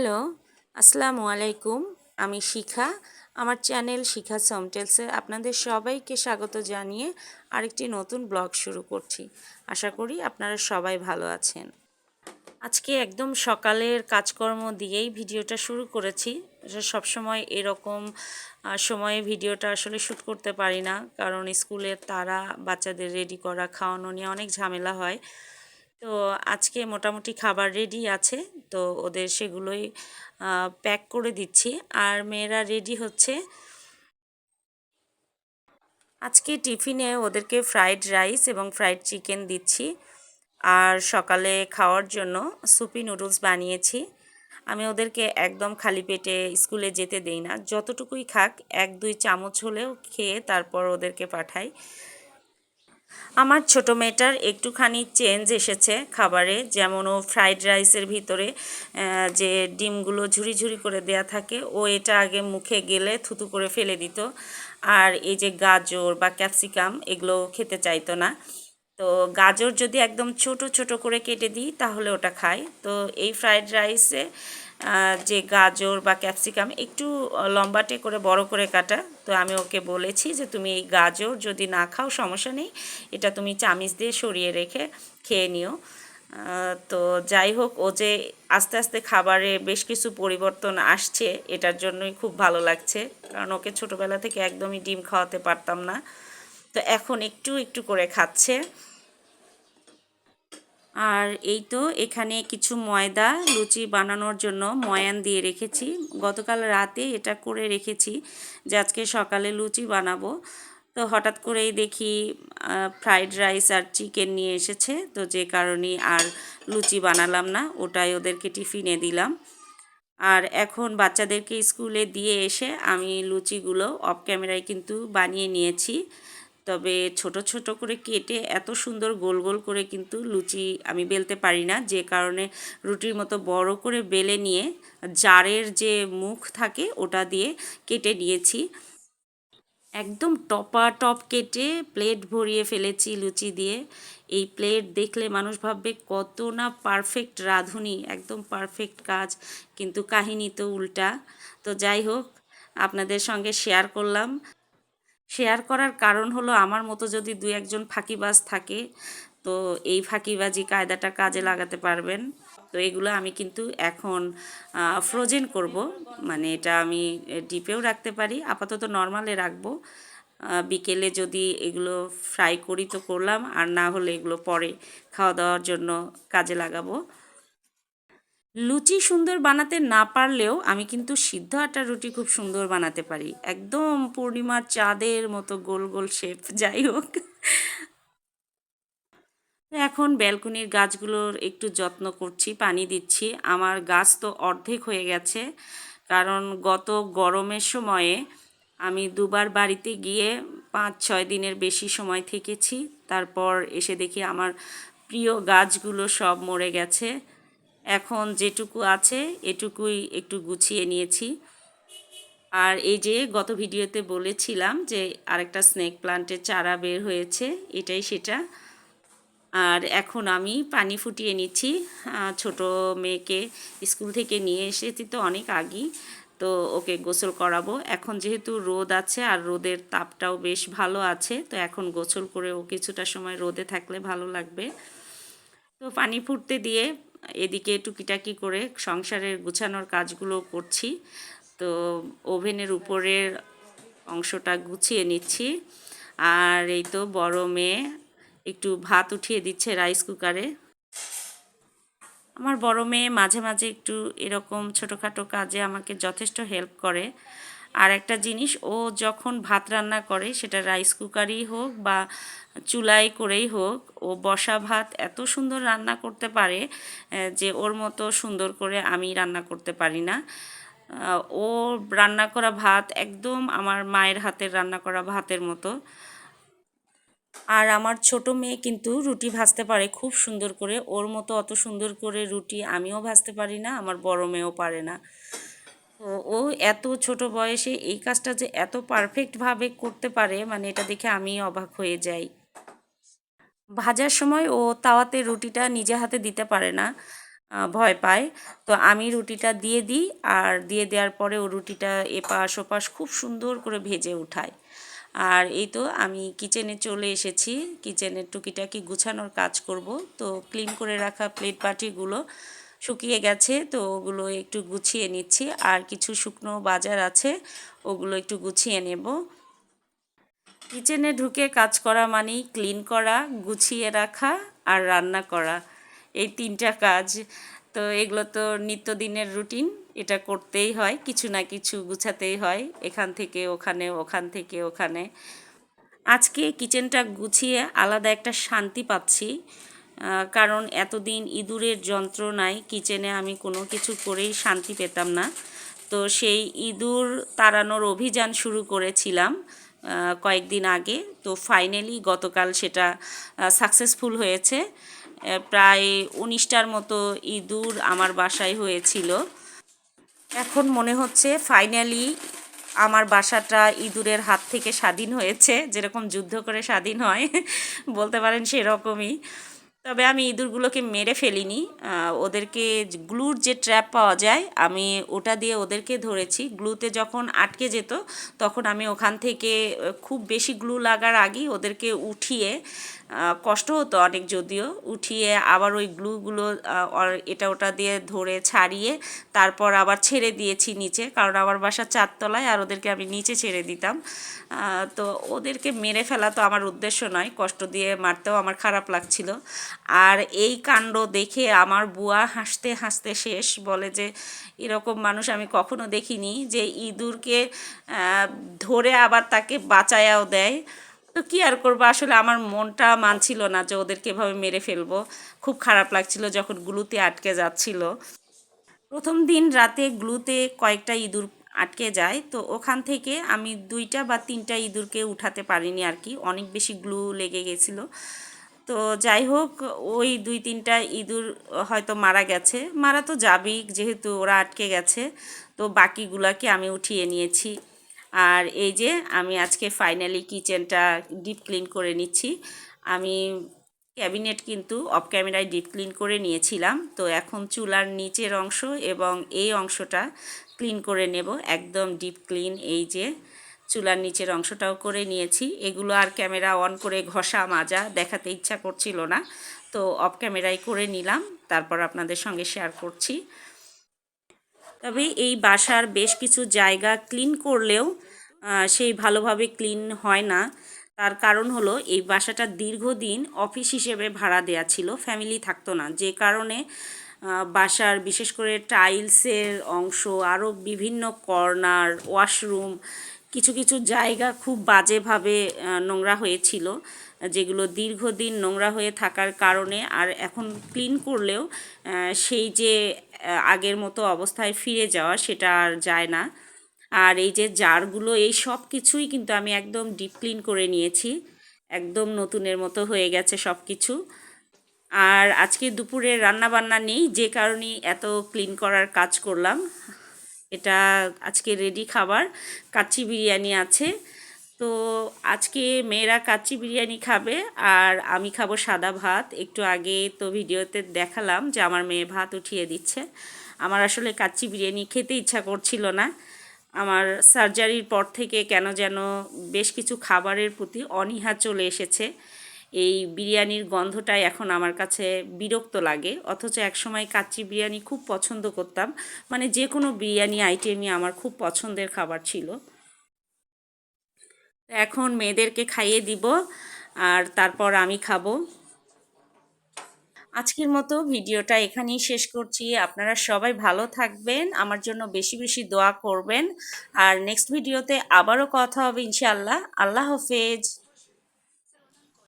Hello, আসসালামু আলাইকুম, আমি শিখা, আমার চ্যানেল শিখা সমটেলসে আপনাদের সবাইকে স্বাগত জানিয়ে আরেকটি নতুন ব্লগ শুরু করছি। আশা করি আপনারা সবাই ভালো আছেন। আজকে একদম সকালের কাজকর্ম দিয়েই ভিডিওটা শুরু করেছি। সবসময় এরকম সময়ে ভিডিওটা আসলে শ্যুট করতে পারি না, কারণ স্কুলের তারা বাচ্চাদের রেডি করা, খাওয়ানো নিয়ে অনেক ঝামেলা হয়। তো আজকে মোটামুটি খাবার রেডি আছে। তো ওদের সেগুলোই প্যাক করে দিচ্ছি। আর মেয়েরা রেডি হচ্ছে। আজকে টিফিনে ওদেরকে ফ্রাইড রাইস এবং ফ্রাইড চিকেন দিচ্ছি। আর সকালে খাওয়ার জন্য সুপি নুডলস বানিয়েছি। আমি ওদেরকে একদম খালি পেটে স্কুলে যেতে দেই না। যতটুকুই খাক, এক দুই চামচ হলেও খেয়ে তারপর ওদেরকে পাঠাই। আমার ছোটো মেয়েটার একটুখানি চেঞ্জ এসেছে খাবারে, যেমন ও ফ্রাইড রাইসের ভিতরে যে ডিমগুলো ঝুরি ঝুরি করে দেয়া থাকে, ও এটা আগে মুখে গেলে থুতু করে ফেলে দিত। আর এই যে গাজর বা ক্যাপসিকাম এগুলো খেতে চাইতো না। তো গাজর যদি একদম ছোট ছোট করে কেটে দিই, তাহলে ওটা খায়। তো এই ফ্রাইড রাইসে যে গাজর বা ক্যাপসিকাম একটু লম্বাটে করে, বড় করে কাটা। তো আমি ওকে বলেছি যে, তুমি এই গাজর যদি না খাও, সমস্যা নেই। এটা তুমি চামিচ দিয়ে সরিয়ে রেখে খেয়ে নিও। তো যাই হোক, ও যে আস্তে আস্তে খাবারে বেশ কিছু পরিবর্তন আসছে, এটার জন্যই খুব ভালো লাগছে। কারণ ওকে ছোটোবেলা থেকে একদমই ডিম খাওয়াতে পারতাম না। তো এখন একটু একটু করে খাচ্ছে। আর এই তো এখানে কিছু ময়দা লুচি বানানোর জন্য ময়ান দিয়ে রেখেছি। গতকাল রাতে এটা করে রেখেছি যে আজকে সকালে লুচি বানাবো। তো হঠাৎ করেই দেখি ফ্রাইড রাইস আর চিকেন নিয়ে এসেছে। তো যে কারণে আর লুচি বানালাম না, ওটাই ওদেরকে টিফিনে দিলাম। আর এখন বাচ্চাদেরকে স্কুলে দিয়ে এসে আমি লুচিগুলো অফ ক্যামেরায় কিন্তু বানিয়ে নিয়েছি। তবে ছোট ছোট করে কেটে এত সুন্দর গোল গোল করে কিন্তু লুচি আমি বেলতে পারি না। যে কারণে রুটির মতো বড় করে বেলে নিয়ে জারের যে মুখ থাকে ওটা দিয়ে কেটে নিয়েছি। একদম টপা টপ কেটে প্লেট ভরিয়ে ফেলেছি লুচি দিয়ে। এই প্লেট দেখলে মানুষ ভাববে, কত না পারফেক্ট রাঁধুনি, একদম পারফেক্ট কাজ। কিন্তু কাহিনী তো উল্টা। তো যাই হোক, আপনাদের সঙ্গে শেয়ার করলাম। শেয়ার করার কারণ হলো আমার মতো যদি দু একজন ফাঁকিবাজ থাকে, তো এই ফাঁকিবাজি কায়দাটা কাজে লাগাতে পারবেন। তো এগুলো আমি কিন্তু এখন ফ্রোজেন করব। মানে এটা আমি ডিপেও রাখতে পারি, আপাতত নর্মালে রাখব। বিকেলে যদি এগুলো ফ্রাই করি তো করলাম, আর না হলে এগুলো পরে খাওয়া দাওয়ার জন্য কাজে লাগাবো। লুচি সুন্দর বানাতে না পারলেও আমি কিন্তু সিদ্ধ আটার রুটি খুব সুন্দর বানাতে পারি। একদম পূর্ণিমার চাঁদের মতো গোল গোল শেপ যাই হোক। এখন ব্যালকনির গাছগুলোর একটু যত্ন করছি, পানি দিচ্ছি। আমার গাছ তো অর্ধেক হয়ে গেছে, কারণ গত গরমের সময়ে আমি দুবার বাড়িতে গিয়ে পাঁচ, ছয় দিনের বেশি সময় থেকেছি। তারপর এসে দেখি আমার প্রিয় গাছগুলো সব মরে গেছে। এখন যেটুকু আছে, এটুকুই একটু গুছিয়ে নিয়েছি। আর এই যে গত ভিডিওতে বলেছিলাম যে আরেকটা স্নেক প্লান্টের চারা বের হয়েছে, এটাই সেটা। আর এখন আমি পানি ফুটিয়ে নিচ্ছি। ছোট মেয়েকে স্কুল থেকে নিয়ে এসেছি তো অনেক আগেই, তো ওকে গোসল করাবো। এখন যেহেতু রোদ আছে আর রোদের তাপটাও বেশ ভালো আছে, তো এখন গোসল করে ও কিছুটা সময় রোদে থাকলে ভালো লাগবে। তো পানি ফুটতে দিয়ে এদিকে টুকিটাকি করে সংসারের গুছানোর কাজগুলো করছি। তো ওভেনের উপরের অংশটা গুছিয়ে নিচ্ছি। আর এই তো বড় মেয়ে একটু ভাত উঠিয়ে দিচ্ছে রাইস কুকারে। আমার বড় মেয়ে মাঝে মাঝে একটু এরকম ছোটোখাটো কাজে আমাকে যথেষ্ট হেল্প করে। আর একটা জিনিস, ও যখন ভাত রান্না করে, সেটা রাইস কুকারই হোক বা চুলাই করেই হোক, ও বসা ভাত এত সুন্দর রান্না করতে পারে যে ওর মতো সুন্দর করে আমি রান্না করতে পারি না। ও রান্না করা ভাত একদম আমার মায়ের হাতের রান্না করা ভাতের মতো। আর আমার ছোট মেয়ে কিন্তু রুটি ভাজতে পারে খুব সুন্দর করে, ওর মতো অত সুন্দর করে রুটি আমিও ভাজতে পারি না, আমার বড় মেয়েও পারে না। ও এত ছোট বয়সে এই কাজটা যে এত পারফেক্টভাবে করতে পারে মানে এটা দেখে আমি অবাক হয়ে যাই। ভাজার সময় ও তাওয়াতে রুটিটা নিজে হাতে দিতে পারে না ভয় পায়। তো আমি রুটিটা দিয়ে দিই আর দিয়ে দেওয়ার পরে ও রুটিটা এপাশ ওপাশ খুব সুন্দর করে ভেজে উঠায়। আর এই তো আমি কিচেনে চলে এসেছি কিচেনের টুকিটাকি গুছানোর কাজ করব। তো ক্লিন করে রাখা প্লেট বাটিগুলো শুকিয়ে গেছে, তো ওগুলো একটু গুছিয়ে নিচ্ছি। আর কিছু শুকনো বাজার আছে, ওগুলো একটু গুছিয়ে নেব। কিচেনে ঢুকে কাজ করা মানেই ক্লিন করা, গুছিয়ে রাখা আর রান্না করা। এই তিনটা কাজ। তো এগুলো তো নিত্যদিনের রুটিন, এটা করতেই হয়, কিছু না কিছু গুছাতেই হয়, এখান থেকে ওখানে, ওখান থেকে ওখানে। আজকে কিচেনটা গুছিয়ে আলাদা একটা শান্তি পাচ্ছি। কারণ এতদিন ইঁদুরের যন্ত্রণায় কিচেনে আমি কোনো কিছু করেই শান্তি পেতাম না। তো সেই ইঁদুর তাড়ানোর অভিযান শুরু করেছিলাম কয়েকদিন আগে। তো ফাইনালি গতকাল সেটা সাকসেসফুল হয়েছে। প্রায় উনিশটার মতো ইঁদুর আমার বাসায় হয়েছিল। এখন মনে হচ্ছে ফাইনালি আমার বাসাটা ইঁদুরের হাত থেকে স্বাধীন হয়েছে। যেরকম যুদ্ধ করে স্বাধীন হয়, বলতে পারেন সেরকমই। তবে আমি ইঁদুরগুলোকে মেরে ফেলিনি। ওদেরকে গ্লুর যে ট্র্যাপ পাওয়া যায়, আমি ওটা দিয়ে ওদেরকে ধরেছি। গ্লুতে যখন আটকে যেত, তখন আমি ওখান থেকে খুব বেশি গ্লু লাগার আগেই ওদেরকে উঠিয়ে কষ্ট হতো অনেক যদিও, উঠিয়ে আবার ওই গ্লুগুলো এটা ওটা দিয়ে ধরে ছাড়িয়ে, তারপর আবার ছেড়ে দিয়েছি নিচে, কারণ আমার বাসা চারতলায় আর ওদেরকে আমি নিচে ছেড়ে দিতাম। তো ওদেরকে মেরে ফেলা তো আমার উদ্দেশ্য নয়, কষ্ট দিয়ে মারতেও আমার খারাপ লাগছিল। আর এই কাণ্ড দেখে আমার বুয়া হাসতে হাসতে শেষ বলে যে, এরকম মানুষ আমি কখনো দেখিনি যে ইঁদুরকে ধরে আবার তাকে বাঁচায়াও দেয়। তো কী আর করব? আসলে আমার মনটা মানছিল না যে ওদেরকে এভাবে মেরে ফেলব। খুব খারাপ লাগছিল যখন গ্লুতে আটকে যাচ্ছিল। প্রথম দিন রাতে গ্লুতে কয়েকটা ইঁদুর আটকে যায়। তো ওখান থেকে আমি দুইটা বা তিনটা ইঁদুরকে উঠাতে পারিনি আর কি। অনেক বেশি গ্লু লেগে গেছিল। তো যাই হোক, ওই দুই তিনটা ইঁদুর হয়তো মারা গেছে। মারা তো যাবেই, যেহেতু ওরা আটকে গেছে। তো বাকিগুলাকে আমি উঠিয়ে নিয়েছি। আর এই যে আমি আজকে ফাইনালি কিচেনটা ডিপ ক্লিন করে নিচ্ছি। আমি ক্যাবিনেট কিন্তু অফ ক্যামেরায় ডিপ ক্লিন করে নিয়েছিলাম। তো এখন চুলার নিচের অংশ এবং এই অংশটা ক্লিন করে নেব। একদম ডিপ ক্লিন এই যে চুলার নিচের অংশটাও করে নিয়েছি। এগুলো আর ক্যামেরা অন করে ঘষা মাজা দেখাতে ইচ্ছা করছিল না। তো অফ ক্যামেরায় করে নিলাম, তারপর আপনাদের সঙ্গে শেয়ার করছি। তবে এই বাসার বেশ কিছু জায়গা ক্লিন করলেও সেই ভালোভাবে ক্লিন হয় না। তার কারণ হলো, এই বাসাটা দীর্ঘদিন অফিস হিসেবে ভাড়া দেয়া ছিল, ফ্যামিলি থাকতো না। যে কারণে বাসার বিশেষ করে টাইলসের অংশ, আরও বিভিন্ন কর্নার, ওয়াশরুম কিছু কিছু জায়গা খুব বাজেভাবে নোংরা হয়েছিল, যেগুলো দীর্ঘদিন নোংরা হয়ে থাকার কারণে আর এখন ক্লিন করলেও সেই যে আগের মতো অবস্থায় ফিরে যাওয়া সেটা আর যায় না। আর এই যে জারগুলো, এই সব কিছুই কিন্তু আমি একদম ডিপ ক্লিন করে নিয়েছি, একদম নতুনের মতো হয়ে গেছে সব কিছু। আর আজকে দুপুরে রান্না বান্না নেই, যে কারণে এত ক্লিন করার কাজ করলাম। এটা আজকে রেডি খাবার। কাচ্চি বিরিয়ানি আছে। তো আজকে মেয়েরা কাচ্চি বিরিয়ানি খাবে আর আমি খাব সাদা ভাত। একটু আগে তো ভিডিওতে দেখালাম যে আমার মেয়ে ভাত উঠিয়ে দিচ্ছে। আমার আসলে কাচ্চি বিরিয়ানি খেতে ইচ্ছা করছিল না। আমার সার্জারির পর থেকে কেন যেন বেশ কিছু খাবারের প্রতি অনীহা চলে এসেছে। এই বিরিয়ানির গন্ধটাই এখন আমার কাছে বিরক্ত লাগে। অথচ একসময় কাচ্চি বিরিয়ানি খুব পছন্দ করতাম। মানে যে কোনো বিরিয়ানি আইটেমই আমার খুব পছন্দের খাবার ছিল। এখন মেয়েদেরকে খাইয়ে দিব আর তারপর আমি খাব। আজকের মতো ভিডিওটা এখানেই শেষ করছি। আপনারা সবাই ভালো থাকবেন, আমার জন্য বেশি বেশি দোয়া করবেন। আর নেক্সট ভিডিওতে আবারও কথা হবে ইনশাআল্লাহ। আল্লাহ হাফেজ।